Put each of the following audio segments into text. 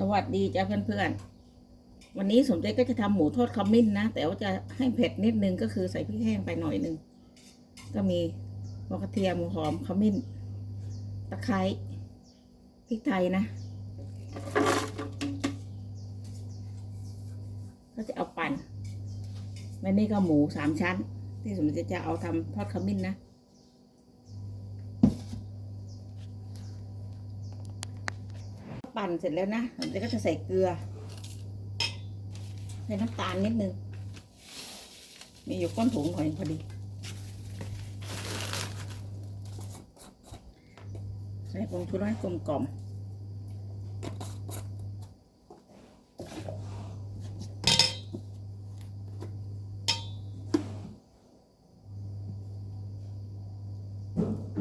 สวัสดีจ้าเพื่อนๆ วันนี้สมใจก็จะทำหมูทอดขมิ้นนะ แต่ว่าจะให้เผ็ดนิดนึงก็คือใส่พริกแห้งไปหน่อยนึง ก็มีหัวกระเทียมหอมขมิ้น ตะไคร้พริกไทยนะ ก็จะเอาปั่นและนี่ก็หมูสามชั้น ที่สมใจจะเอาทำทอดขมิ้นนะ ปั่นเสร็จแล้วนะผมจะก็จะใส่เกลือ ใส่น้ำตาลนิดนึง มีอยู่ก้นถุงหอยพอดี ใส่ผงชูรสให้กลมกล่อม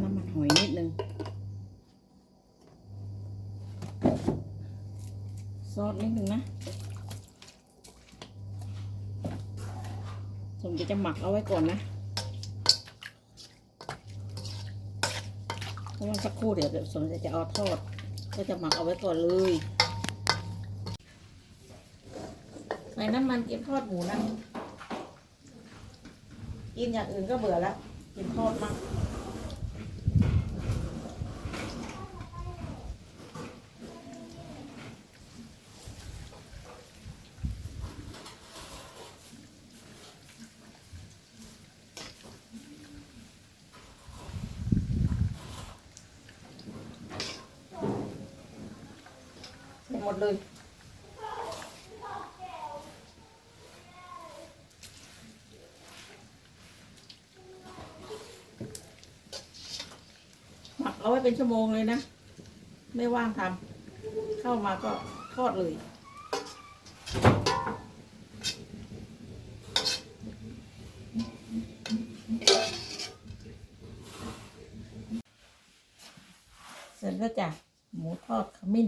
น้ำมันหอยนิดนึง ซอสนิดหนึ่งนะผมจะจะหมักเอาไว้ก่อนนะเพราะว่าสักครู่เดี๋ยวเดี๋ยวสมจะจะเอาทอด ก็จะหมักเอาไว้ก่อนเลยใส่น้ำมันเก็บทอดหมูนะกินอย่างอื่นก็เบื่อแล้วกินทอดมา หมดเลยหมักเอาไว้เป็นชั่วโมงเลยนะ ไม่ว่างทำเข้ามาก็ทอดเลยเสร็จแล้วจ้ะหมูทอดขมิ้น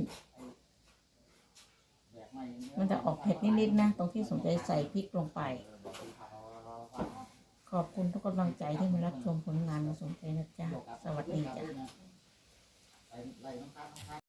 มันจะออกเผ็ดนิดๆนะ ตรงที่สนใจใส่พริกลงไป ขอบคุณทุกกำลังใจที่มารับชมผลงานของสนใจนะ